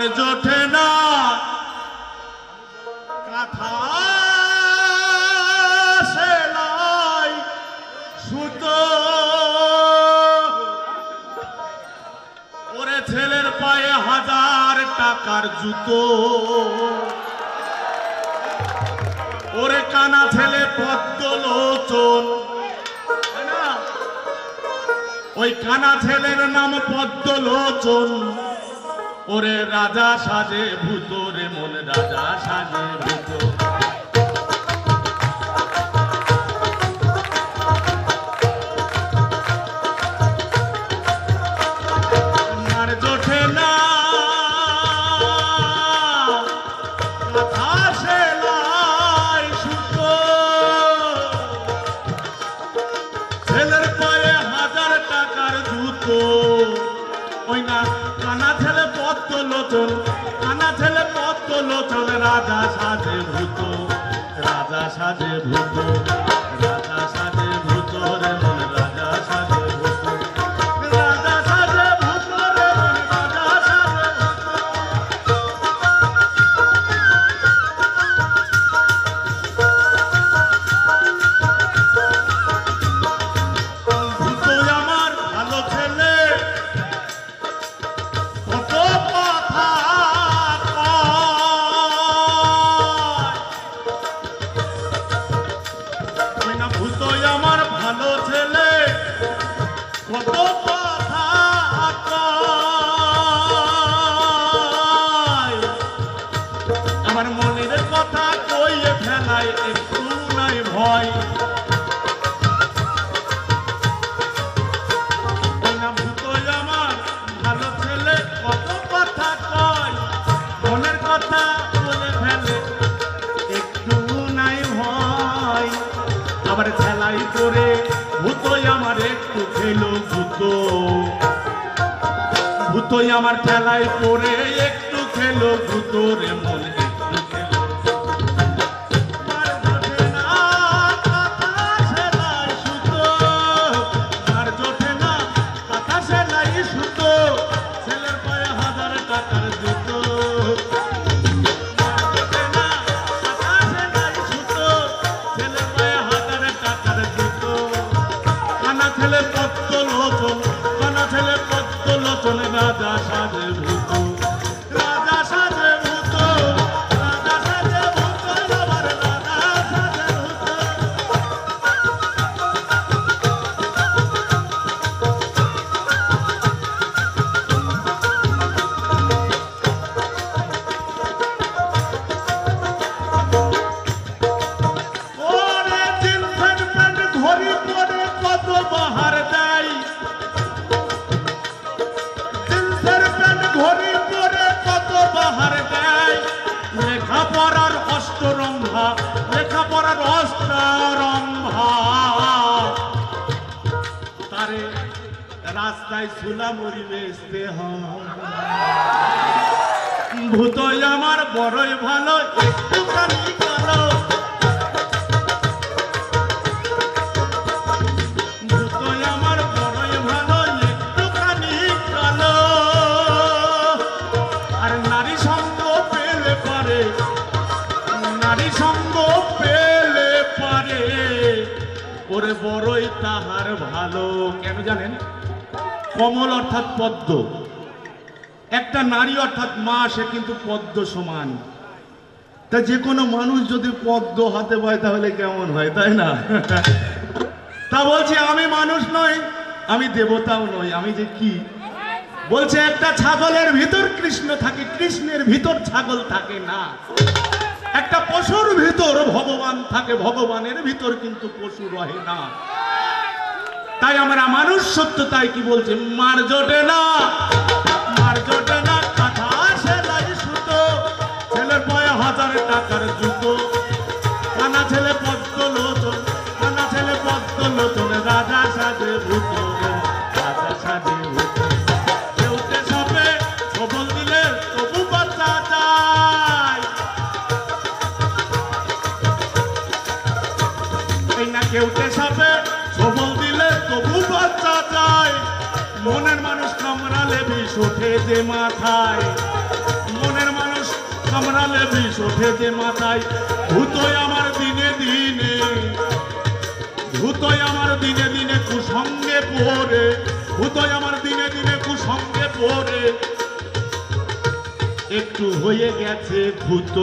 আমার মার জোঠে না। কাঁথা সেলাই সুতো। ওরে ছেলের পায়ে হাজার টাকার জুতো। ওরে কানা ছেলে পদ্ম লোচন? ওই কানা ছেলের নাম পদ্ম লোচন ওরে রাজা সাজে ভূত রে মন রাজা সাজে ভূত। লোচন কানা ছেলে পদ্ম লোচন রাজা সাজে ভূত। রাজা সাজে ভূত। খেলাই করে ভূতই আমার একটু খেলো ভূত। ভূতই আমার খেলায় পরে একটু খেলো ভূতরে মন। লোচন রাজা অষ্টরম্ভা লেখাপড়ার অষ্টরম্ভা তারে রাস্তায় সুলা বেচতে হয়। ভূতই আমার বড়ই ভালো একটু কালো বড়ই তাহার ভালো। কেন জানেন? কমল অর্থাৎ পদ্ম। একটা নারী অর্থাৎ মা, সে কিন্তু পদ্ম সমান। তা যে কোনো মানুষ যদি পদ্ম হাতে পায়, তাহলে কেমন হয়, তাই না? তা বলছি, আমি মানুষ নই, আমি দেবতাও নই, আমি যে কি? বলছে, একটা ছাগলের ভিতর কৃষ্ণ থাকে, কৃষ্ণের ভিতর ছাগল থাকে না। একটা পশুর ভগবান থাকে, ভগবানের ভিতর কিন্তু পশু রহে না। তাই আমরা মানুষ সত্য তাই কি বলছে? মার না মার না, কথা সেলাই সুতো, ছেলের পয়ে হাজার টাকার জুতো। ওঠে যে মাথায়। মনের মানুষ কামড়ালে বিষ যে মাথায়। আমার দিনে দিনে ভূতয় আমার দিনে দিনে কুসঙ্গে পড়ে আমার দিনে দিনে কুসঙ্গে পড়ে। একটু হয়ে গেছে ভূত।